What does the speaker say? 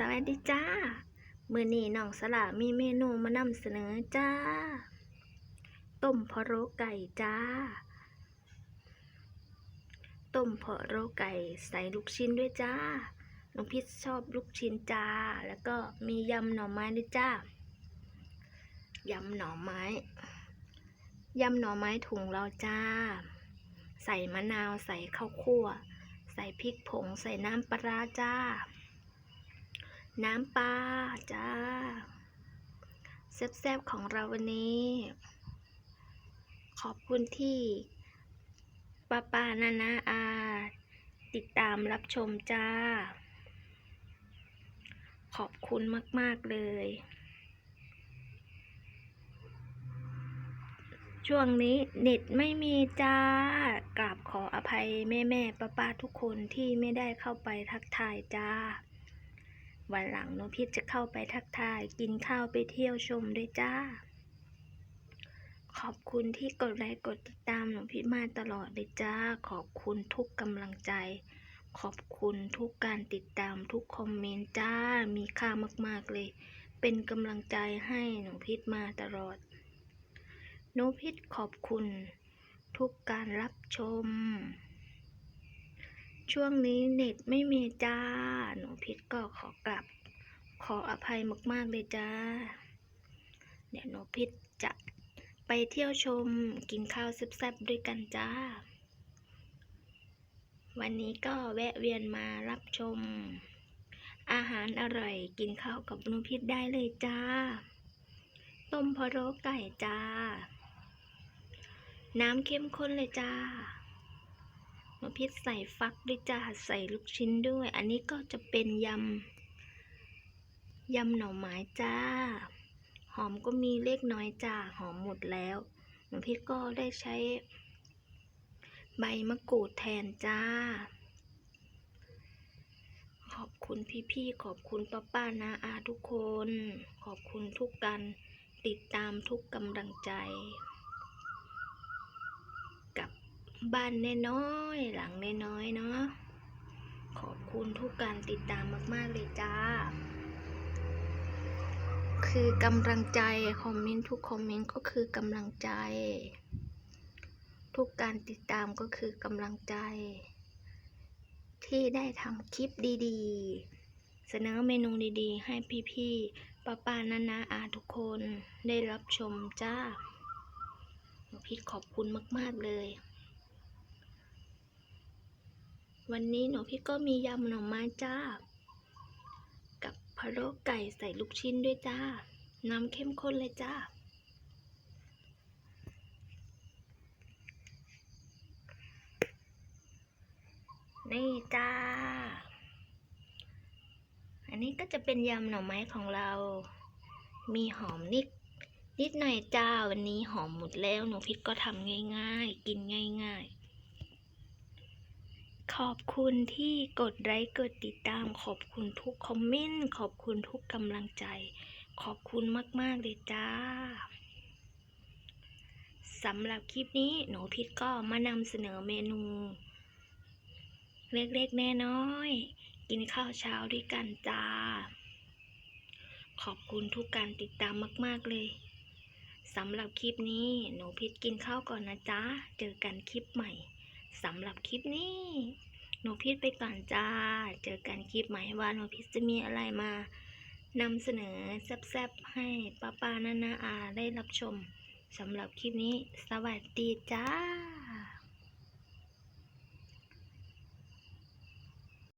สวัสดีจ้า มื้อนี้น้องสละมีเมนูมานำเสนอจ้า ต้มพะโล้ไก่จ้า ต้มพะโล้ไก่ใส่ลูกชิ้นด้วยจ้า น้องพิษชอบลูกชิ้นจ้า แล้วก็มียำหน่อไม้ด้วยจ้า ยำหน่อไม้ ยำหน่อไม้ถุงเราจ้า ใส่มะนาว ใส่ข้าวคั่ว ใส่พริกผง ใส่น้ำปลาจ้า น้ำปลาจ้าแซ่บๆของเราวันนี้ ขอบคุณที่ป้าป้านานาอา ติดตามรับชมจ้า ขอบคุณมาก ๆ เลย ช่วงนี้เน็ตไม่มีจ้ากราบขออภัยแม่แม่ป้าป้าทุกคนที่ไม่ได้เข้าไปทักทายจ้า วันหลังหนูพิษจะเข้าไปทักทาย กินข้าวไปเที่ยวชมด้วยจ้า ขอบคุณที่กดไลค์กดติดตามหนูพิษมาตลอดเลยจ้า ขอบคุณทุกกำลังใจ ขอบคุณทุกการติดตามทุกคอมเมนต์จ้า มีค่ามากๆเลย เป็นกำลังใจให้หนูพิษมาตลอดหนูพิษขอบคุณ ทุกการรับชม ช่วงนี้เน็ตไม่มีจ้า หนูพิษก็ขอกลับ ขออภัยมากๆเลยจ้า เดี๋ยวหนูพิษจะไปเที่ยวชมกินข้าวแซ่บๆด้วยกันจ้า วันนี้ก็แวะเวียนมารับชม อาหารอร่อยกินข้าวกับหนูพิษได้เลยจ้า ต้มพะโล้ไก่จ้า น้ำเข้มข้นเลยจ้า หนูพิษใส่ฟักด้วยจ้าใส่ลูกชิ้นด้วย อันนี้ก็จะเป็นยำยำหน่อไม้จ้า หอมก็มีเล็กน้อยจ้าหอมหมดแล้วหนูพิษก็ได้ใช้ ใบมะกรูดแทนจ้า ขอบคุณพี่ๆขอบคุณป้าป้านาอาทุกคน ขอบคุณทุกการติดตามทุกกำลังใจ บ้านน้อยๆหลังน้อยๆเนาะขอบคุณทุกการติดตามมากๆเลยจ้า คือกำลังใจคอมเมนต์ทุกคอมเมนต์ก็คือกำลังใจ ทุกการติดตามก็คือกำลังใจ ที่ได้ทำคลิปดีๆ เสนอเมนูดีๆ ให้พี่ๆป้าป้านานาอาทุกคนได้รับชมจ้า พี่ขอบคุณมากๆเลย วันนี้หนูพี่ก็มียำหน่อไม้จ้า กับพะโล้ไก่ใส่ลูกชิ้นด้วยจ้า น้ำเข้มข้นเลยจ้า นี่จ้า อันนี้ก็จะเป็นยำหน่อไม้ของเรา มีหอมนิดนิดหน่อยจ้า วันนี้หอมหมดแล้ว หนูพิษก็ทำง่ายๆ กินง่าย ๆ ขอบคุณที่กดไลค์กดติดตาม ขอบคุณทุกคอมเมนต์ ขอบคุณทุกกำลังใจ ขอบคุณมาก ๆ เลยจ้าสำหรับคลิปนี้หนูพิษก็มานำเสนอเมนู เล็กๆแน่น้อย กินข้าวเช้าด้วยกันจ้า ขอบคุณทุกการติดตามมาก ๆ เลยสำหรับคลิปนี้หนูพิษกินข้าวก่อนนะจ๊ะ เจอกันคลิปใหม่ สำหรับคลิปนี้ หนูพิษไปก่อนจ้า เจอกันคลิปใหม่ว่าหนูพิษจะมีอะไรมานำเสนอแซ่บๆให้ป้าป้านานาอาได้รับชมสำหรับคลิปนี้ สวัสดีจ้า